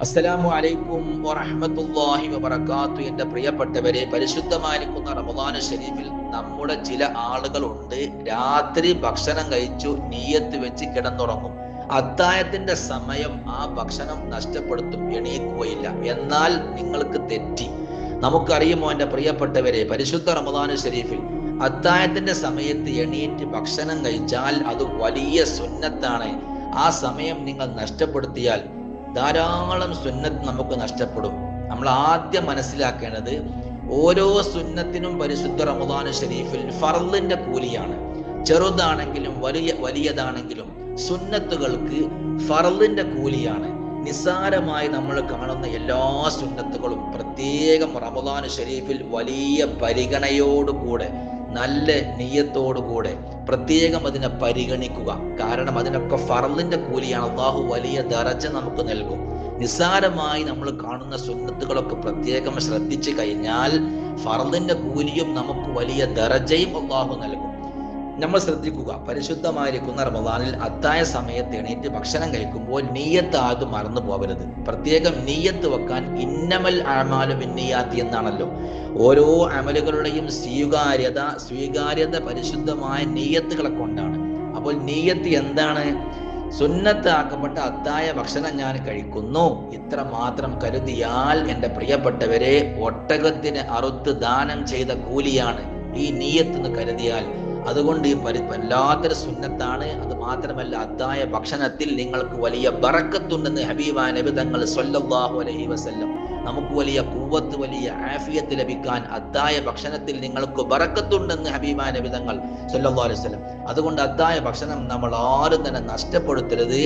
അസ്സലാമു അലൈക്കും വറഹ്മത്തുള്ളാഹി വബറകാത്തു. എന്റെ പ്രിയപ്പെട്ടവരെ പരിശുദ്ധമായിരിക്കുന്ന റമദാന ഷരീഫിൽ നമ്മുടെ ചില ആളുകളുണ്ട്. രാത്രി ഭക്ഷണം കഴിച്ചു നീയത്ത് വെച്ച് കിടന്നുറങ്ങും. അത്തായത്തിന്റെ സമയം ആ ഭക്ഷണം നഷ്ടപ്പെടുത്തും എണീക്കുകയില്ല. എന്നാൽ നിങ്ങൾക്ക് തെറ്റി. നമുക്കറിയുമോ എന്റെ പ്രിയപ്പെട്ടവരെ പരിശുദ്ധ റമദാന ഷരീഫിൽ അത്തായത്തിന്റെ സമയത്ത് എണീറ്റ് ഭക്ഷണം കഴിച്ചാൽ അത് വലിയ സുന്നത്താണ്. ആ സമയം നിങ്ങൾ നഷ്ടപ്പെടുത്തിയാൽ ധാരാളം സുന്നത്ത് നമുക്ക് നഷ്ടപ്പെടും. നമ്മൾ ആദ്യം മനസ്സിലാക്കേണ്ടത് ഓരോ സുന്നത്തിനും പരിശുദ്ധ റമദാൻ ഷരീഫിൽ ഫറലിന്റെ കൂലിയാണ്. ചെറുതാണെങ്കിലും വലിയ വലിയതാണെങ്കിലും സുന്നത്തുകൾക്ക് ഫറലിന്റെ കൂലിയാണ്. നിസ്സാരമായി നമ്മൾ കാണുന്ന എല്ലാ സുന്നത്തുകളും പ്രത്യേകം റമദാൻ ഷരീഫിൽ വലിയ പരിഗണയോടുകൂടെ നല്ല നെയ്യത്തോടുകൂടെ പ്രത്യേകം അതിനെ പരിഗണിക്കുക. കാരണം അതിനൊക്കെ ഫറലിന്റെ കൂലിയാണ്. അള്ളാഹു വലിയ ദറജ നമുക്ക് നൽകും. നിസ്സാരമായി നമ്മൾ കാണുന്ന സുന്നത്തുകളൊക്കെ പ്രത്യേകം ശ്രദ്ധിച്ചു കഴിഞ്ഞാൽ ഫറലിന്റെ കൂലിയും നമുക്ക് വലിയ ദറജയും അള്ളാഹു നൽകും. നമ്മൾ ശ്രദ്ധിക്കുക. പരിശുദ്ധമായിരിക്കുന്ന റമദാനിൽ അത്തായ സമയത്ത് എണീറ്റ് ഭക്ഷണം കഴിക്കുമ്പോൾ നീയത്ത് ആകെ മറന്നു പോകരുത് പ്രത്യേകം നീയത്ത് വെക്കാൻ ഇന്നമൽ അമാലു പിന്നിയാത്തി എന്നാണല്ലോ. ഓരോ അമലുകളുടെയും സ്വീകാര്യത സ്വീകാര്യത പരിശുദ്ധമായ നീയത്തുകളെ കൊണ്ടാണ്. അപ്പോൾ നീയത്ത് എന്താണ്? സുന്നത്താക്കപ്പെട്ട അത്തായ ഭക്ഷണം ഞാൻ കഴിക്കുന്നു. ഇത്ര മാത്രം കരുതിയാൽ എന്റെ പ്രിയപ്പെട്ടവരെ ഒട്ടകത്തിന് അറുത്ത് ദാനം ചെയ്ത കൂലിയാണ് ഈ നീയത്ത് എന്ന് കരുതിയാൽ അതുകൊണ്ട് ഈ പരി വല്ലാത്തൊരു സുന്നത്താണ്. അത് മാത്രമല്ല അത്തായ ഭക്ഷണത്തിൽ നിങ്ങൾക്ക് വലിയ ബറക്കത്തുണ്ടെന്ന് ഹബീബ നബി തങ്ങൾ സല്ലല്ലാഹു അലൈഹി വസല്ലം. നമുക്ക് വലിയ കൂവത്ത് വലിയ ആഫിയത്ത് ലഭിക്കാൻ അത്തായ ഭക്ഷണത്തിൽ നിങ്ങൾക്ക് ബറക്കത്തുണ്ടെന്ന് ഹബീബ നബി തങ്ങൾ സല്ലല്ലാഹു അലൈഹി വസല്ലം. അതുകൊണ്ട് അത്തായ ഭക്ഷണം നമ്മൾ ആരും തന്നെ നഷ്ടപ്പെടുത്തരുത്.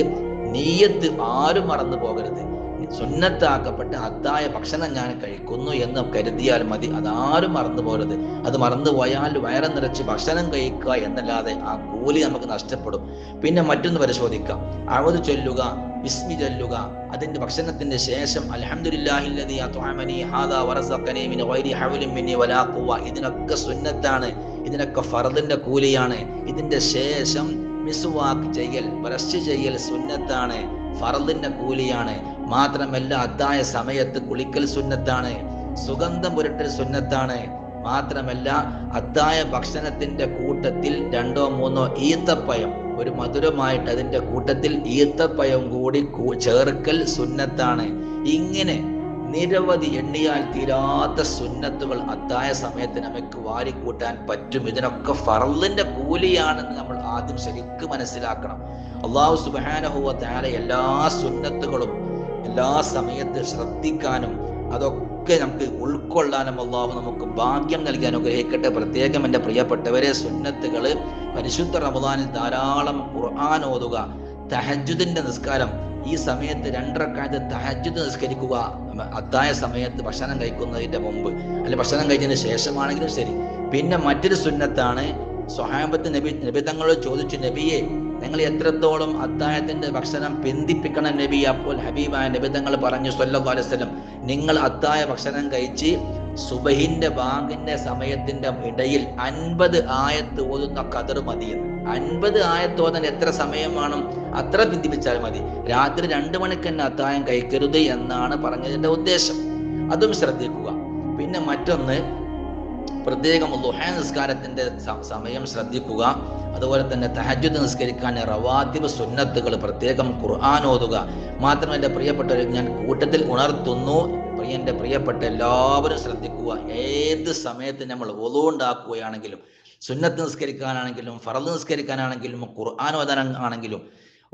നീയത്ത് ആരും മറന്നു പോകരുത്. സുന്നത്താക്കപ്പെട്ട അത്തായ ഭക്ഷണം ഞാൻ കഴിക്കുന്നു എന്ന് കരുതിയാൽ മതി. അതാരും മറന്നു പോകരുത് അത് മറന്നുപോയാൽ വയറ് നിറച്ച് ഭക്ഷണം കഴിക്കുക എന്നല്ലാതെ ആ കൂലി നമുക്ക് നഷ്ടപ്പെടും. പിന്നെ മറ്റൊന്ന് പരിശോധിക്കാം. അവത് ചൊല്ലുക വിസ്മി ചൊല്ലുക അതിന്റെ ഭക്ഷണത്തിന്റെ ശേഷം ഇതിനൊക്കെ സുന്നത്താണ്. ഇതിനൊക്കെ ഫറദിന്റെ കൂലിയാണ്. ഇതിന്റെ ശേഷം മിസ്വാക്ക് ചെയ്യൽ ബ്രഷ് ചെയ്യൽ സുന്നത്താണ്. ഫറദിന്റെ കൂലിയാണ്. മാത്രമല്ല അത്തായ സമയത്ത് കുളിക്കൽ സുന്നത്താണ് സുഗന്ധം പുരട്ടൽ സുന്നത്താണ്. മാത്രമല്ല അത്തായ ഭക്ഷണത്തിന്റെ കൂട്ടത്തിൽ രണ്ടോ മൂന്നോ ഈത്തപ്പയം ഒരു മധുരമായിട്ട് അതിന്റെ കൂട്ടത്തിൽ ഈത്തപ്പയം കൂടി ചേർക്കൽ സുന്നത്താണ്. ഇങ്ങനെ നിരവധി എണ്ണിയാൽ തീരാത്ത സുന്നത്തുകൾ അത്തായ സമയത്ത് നമുക്ക് വാരിക്കൂട്ടാൻ പറ്റും. ഇതിനൊക്കെ ഫറലിന്റെ കൂലിയാണെന്ന് നമ്മൾ ആദ്യം ശരിക്കും മനസ്സിലാക്കണം. അള്ളാഹു സുബാനഹുവ താര എല്ലാ സുന്നത്തുകളും എല്ലാ സമയത്ത് ശ്രദ്ധിക്കാനും അതൊക്കെ നമുക്ക് ഉൾക്കൊള്ളാനും അള്ളാഹു നമുക്ക് ഭാഗ്യം നൽകി അനുഗ്രഹിക്കട്ടെ. പ്രത്യേകം എന്റെ പ്രിയപ്പെട്ടവരെ സുന്നത്തുകൾ പരിശുദ്ധ റമദാനിൽ ധാരാളം ഖുർആൻ ഓതുക തഹജുദിന്റെ നിസ്കാരം. ഈ സമയത്ത് രണ്ടരക്കാലത്ത് തഹജുദ് നിസ്കരിക്കുക. അത്തായ സമയത്ത് ഭക്ഷണം കഴിക്കുന്നതിന്റെ മുമ്പ്. അല്ലെ ഭക്ഷണം കഴിച്ചതിന് ശേഷമാണെങ്കിലും ശരി. പിന്നെ മറ്റൊരു സുന്നത്താണ് സ്വഹാബത്ത് നബി നബി തങ്ങളോട് ചോദിച്ചു നബിയെ നിങ്ങൾ എത്രത്തോളം അത്തായത്തിന്റെ ഭക്ഷണം പിന്തിപ്പിക്കണം നബി അപ്പോൾ ഹബീബായ നബി തങ്ങൾ പറഞ്ഞു സല്ലല്ലാഹു അലൈഹി വസല്ലം നിങ്ങൾ അത്തായ ഭക്ഷണം കഴിച്ച് സുബഹിന്റെ ബാങ്കിന്റെ സമയത്തിന്റെ ഇടയിൽ അൻപത് ആയത്ത് ഓതുന്ന കതർ മതിയെന്ന് അൻപത് ആയത്ത് ഓതാൻ എത്ര സമയം വേണം? അത്ര പിന്തിപ്പിച്ചാൽ മതി. രാത്രി രണ്ടു മണിക്ക് തന്നെ അത്തായം കഴിക്കരുത് എന്നാണ് പറഞ്ഞതിന്റെ ഉദ്ദേശം. അതും ശ്രദ്ധിക്കുക. പിന്നെ മറ്റൊന്ന് പ്രത്യേകം ദുഹാ നിസ്കാരത്തിന്റെ സമയം ശ്രദ്ധിക്കുക. അതുപോലെ തന്നെ തഹജുദ് നിസ്കരിക്കാൻ റവാത്തിബ് സുന്നത്തുകൾ പ്രത്യേകം ഖുർആൻ ഓതുക. മാത്രമല്ല എന്റെ പ്രിയപ്പെട്ടവർ ഞാൻ കൂട്ടത്തിൽ ഉണർത്തുന്നു. പ്രിയന്റെ പ്രിയപ്പെട്ട എല്ലാവരും ശ്രദ്ധിക്കുക. ഏത് സമയത്ത് നമ്മൾ ഒതു ഉണ്ടാക്കുകയാണെങ്കിലും സുന്നത്ത് നിസ്കരിക്കാനാണെങ്കിലും ഫറദ് നിസ്കരിക്കാനാണെങ്കിലും ഖുർആൻ ഓതാൻ ആണെങ്കിലും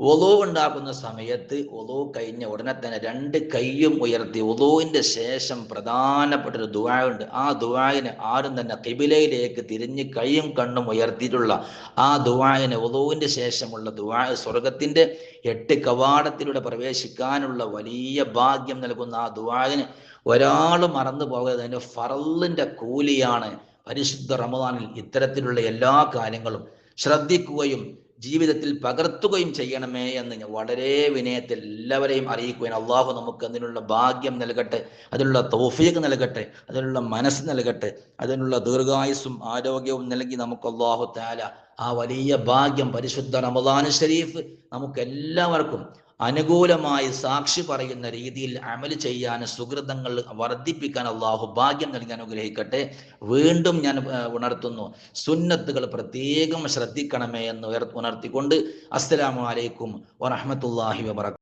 ഒലോ ഉണ്ടാക്കുന്ന സമയത്ത് ഒലോ കഴിഞ്ഞ ഉടനെ തന്നെ രണ്ട് കൈയും ഉയർത്തി ഒലോവിന്റെ ശേഷം പ്രധാനപ്പെട്ട ഒരു ദുആ ഉണ്ട്. ആ ദുവായിന് ആരും തന്നെ കിബിലയിലേക്ക് തിരിഞ്ഞ് കൈയും കണ്ണും ഉയർത്തിയിട്ടുള്ള ആ ദുവായിന് ഒലോവിന്റെ ശേഷമുള്ള ദുആ സ്വർഗത്തിന്റെ എട്ട് കവാടത്തിലൂടെ പ്രവേശിക്കാനുള്ള വലിയ ഭാഗ്യം നൽകുന്ന ആ ദുവായിന് ഒരാൾ മറന്നു പോകരുത് അതിന്റെ ഫറലിന്റെ കൂലിയാണ് പരിശുദ്ധ റമദാനിൽ ഇത്തരത്തിലുള്ള എല്ലാ കാര്യങ്ങളും ശ്രദ്ധിക്കുകയും ജീവിതത്തിൽ പകർത്തുകയും ചെയ്യണമേ എന്ന് വളരെ വിനയത്തിൽ എല്ലാവരെയും അറിയിക്കുകയും അള്ളാഹു നമുക്ക് അതിനുള്ള ഭാഗ്യം നൽകട്ടെ അതിനുള്ള തോഫീക്ക് നൽകട്ടെ അതിനുള്ള മനസ്സ് നൽകട്ടെ അതിനുള്ള ദീർഘായുസും ആരോഗ്യവും നൽകി നമുക്ക് അള്ളാഹു താല ആ വലിയ ഭാഗ്യം പരിശുദ്ധ റമദാൻ ഷരീഫ് നമുക്ക് എല്ലാവർക്കും അനുകൂലമായി സാക്ഷി പറയുന്ന രീതിയിൽ അമൽ ചെയ്യാൻ സുഹൃതങ്ങൾ വർദ്ധിപ്പിക്കാൻ അള്ളാഹു ഭാഗ്യം നൽകി അനുഗ്രഹിക്കട്ടെ. വീണ്ടും ഞാൻ ഉണർത്തുന്നു. സുന്നത്തുകൾ പ്രത്യേകം ശ്രദ്ധിക്കണമേ എന്ന് ഉണർത്തിക്കൊണ്ട്. അസ്സലാമലൈക്കും അലൈക്കും വറഹ്മത്തുള്ളാഹി വബറകാതുഹു